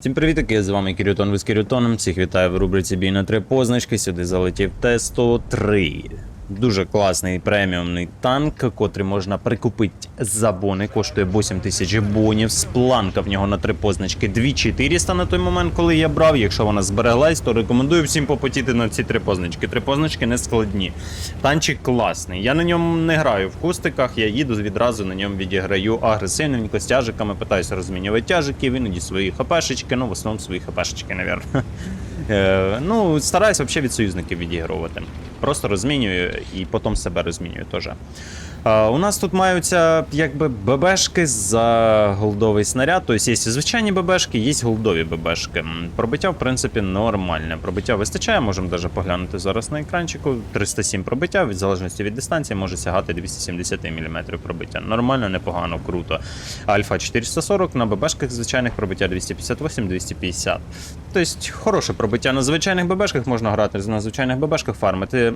Всім привіт, я з вами Кірютон ви з Кірютоном. Всіх вітаю в рубриці Бій на три позначки. Сюди залетів Т-103. Дуже класний преміумний танк, котрий можна прикупити за бони. Коштує 8 тисяч бонів. Спланка в нього на три позначки 2400 на той момент, коли я брав. Якщо вона збереглась, то рекомендую всім попотіти на ці три позначки. Три позначки не складні. Танчик класний. Я на ньому не граю в кустиках, я їду відразу на ньому відіграю агресивненько з тяжиками, питаюся розмінювати тяжиків, іноді свої хпшечки, ну в основному свої хпшечки, навірно. Е, ну, стараюсь взагалі від союзників відігрувати. Просто розмінюю і потім себе розмінюю теж. У нас тут маються якби ББшки за голдовий снаряд. Тобто є звичайні ББшки, є голдові ББшки. Пробиття, в принципі, нормальне. Пробиття вистачає, можемо навіть поглянути зараз на екранчику. 307 пробиття, від залежності від дистанції, може сягати 270 мм пробиття. Нормально, непогано, круто. Альфа 440 на ББшках звичайних пробиття 258-250. Тобто, хороше пробиття на звичайних ББшках можна грати на звичайних ББшках, фармити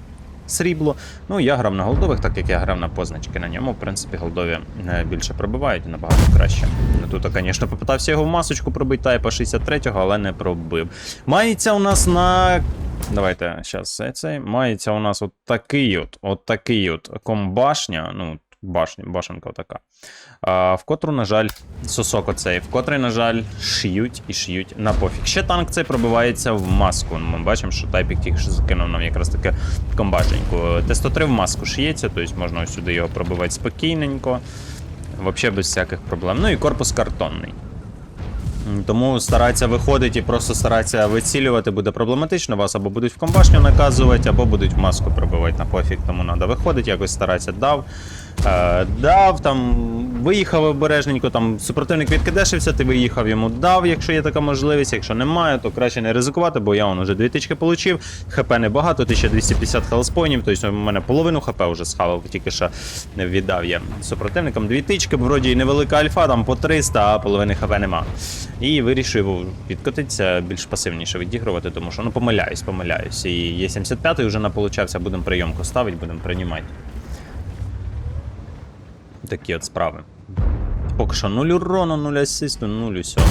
срібло. Ну, я грав на голдових, так як я грав на позначки. На ньому, в принципі, голдові е, більше пробивають і набагато краще. Тут, звісно, попитався його в масочку пробити тайпа 63-го, але не пробив. Мається у нас на. Давайте зараз цей. Мається у нас от такий от, от такий от комбашня. Ну, башня, башенка така. А, в котру, на жаль, сосок оцей, в котрий, на жаль, шиють і шиють на пофіг. Ще танк цей пробивається в маску. Ми бачимо, що тайпік тільки що закинув нам якраз таке комбашеньку. Т-103 в маску шиється, тобто можна ось сюди його пробивати спокійненько. Взагалі без всяких проблем. Ну і корпус картонний. Тому старатися виходити і просто старатися вицілювати буде проблематично. Вас або будуть в комбашню наказувати, або будуть в маску пробивати на пофіг. Тому треба виходити, якось старатися дав. Е, дав там, виїхав обережненько, там супротивник відкидешився, ти виїхав йому дав, якщо є така можливість. Якщо немає, то краще не ризикувати, бо я уже дві тички получив. ХП небагато, 1250 хелспойнів, тобто у мене половину ХП вже схавав, тільки що віддав я супротивникам дві тички, вроді і невелика альфа, там по 300, а половини ХП нема. І вирішив відкотитися, більш пасивніше відігрувати, тому що ну помиляюсь, помиляюсь. І є 75-й вже наполучався, будемо прийомку ставити, будемо приймати. Такі от справи. Поки що 0 урону, 0 асисту, 0 усього.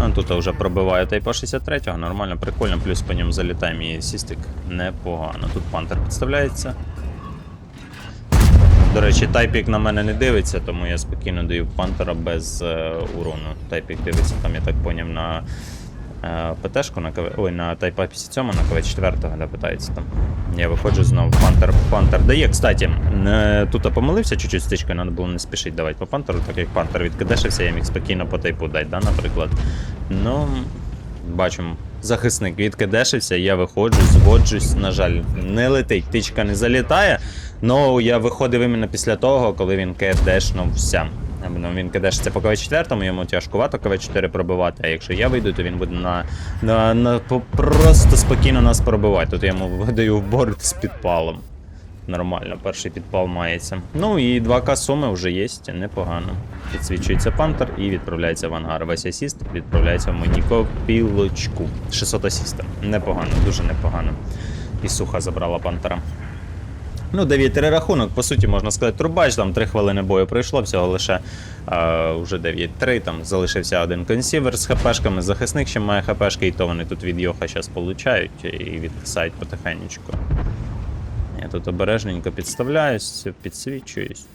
А тут вже пробиває тайпа 63-го, нормально, прикольно, плюс по ньому залітає мій асістик непогано. Тут пантер підставляється. До речі, тайпік на мене не дивиться, тому я спокійно даю пантера без е, урону. Тайпік дивиться, там я так поняв на ПТшку на КВ. Ой, на Тайпа 57 на КВ4, да, питається там. Я виходжу знову. Пантер, пантер дає. Кстати, е, тут помилився чуть-чуть стичкою, треба було не спішити давати по пантеру, так як пантер відкидешився, я міг спокійно по тайпу дати, да, наприклад. Ну, бачимо. Захисник відкидешився, я виходжу, зводжусь. На жаль, не летить, тичка не залітає. Ну, я виходив іменно після того, коли він кдешнувся. Ну, він кидешиться по КВ4, йому тяжкувато КВ4 пробивати, а якщо я вийду, то він буде на, на, на просто спокійно нас пробивати. Тут я йому видаю в борт з підпалом. Нормально, перший підпал мається. Ну і 2К суми вже є, непогано. Підсвічується пантер і відправляється в ангар. Весь асіст відправляється в Моніко пілочку. 600 асіста. Непогано, дуже непогано. І суха забрала пантера. Ну, 9 рахунок, по суті, можна сказати, трубач, там 3 хвилини бою пройшло, всього лише е, вже 9-3, там залишився один консівер з хпшками, захисник ще має хпшки, і то вони тут від Йоха зараз получають і відкисають потихенечку. Я тут обережненько підставляюсь, підсвічуюсь.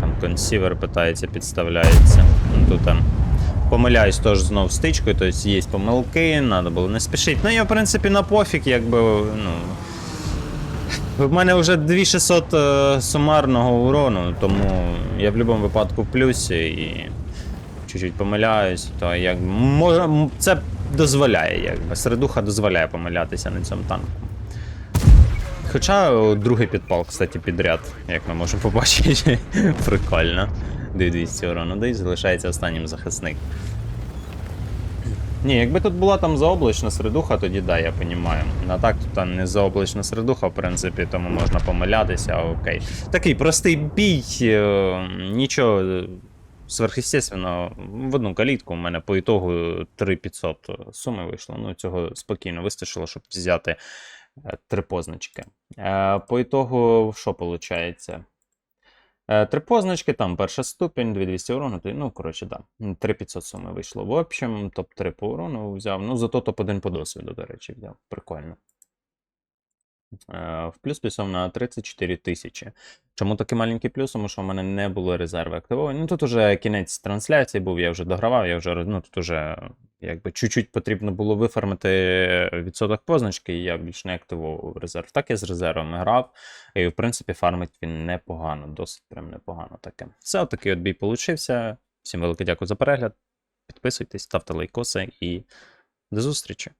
Там консівер питається, підставляється. Ну, Тут там помиляюсь теж знов стичкою, тобто є помилки, треба було не спішити. Ну я, в принципі, на пофіг, якби, ну. В мене вже 2600 е, сумарного урону, тому я в будь-якому випадку в плюсі і чуть-чуть помиляюсь, то як може, м, це дозволяє, якби. Середуха дозволяє помилятися на цьому танку. Хоча другий підпал, кстати, підряд, як ми можемо побачити. Прикольно. 200 урону, да і залишається останнім захисник. Ні, якби тут була там заоблачна середуха, тоді да, я розумію. А так тут там не заоблачна середуха, в принципі, тому можна помилятися, окей. Такий простий бій, е, нічого сверхъестественного. В одну калітку у мене по ітогу 3500 суми вийшло. Ну, цього спокійно вистачило, щоб взяти е, три позначки. Е, По ітогу, що виходить? Е, Три позначки, там перша ступінь, 2200 урону, ну, коротше, да. 3500 суми вийшло. В общем, топ-3 по урону взяв. Ну, зато топ-1 по досвіду, до речі, взяв. Прикольно. Е, В плюс пішов на 34 тисячі. Чому такий маленький плюс? Тому що в мене не було резерви активовані. Ну тут уже кінець трансляції був, я вже догравав, я вже ну, тут уже якби чуть-чуть потрібно було вифармити відсоток позначки, і я більш не активував резерв. Так я з резервами грав, і в принципі фармить він непогано, досить прям непогано таке. Все, такий от бій получився. Всім велике дякую за перегляд. Підписуйтесь, ставте лайкоси і до зустрічі!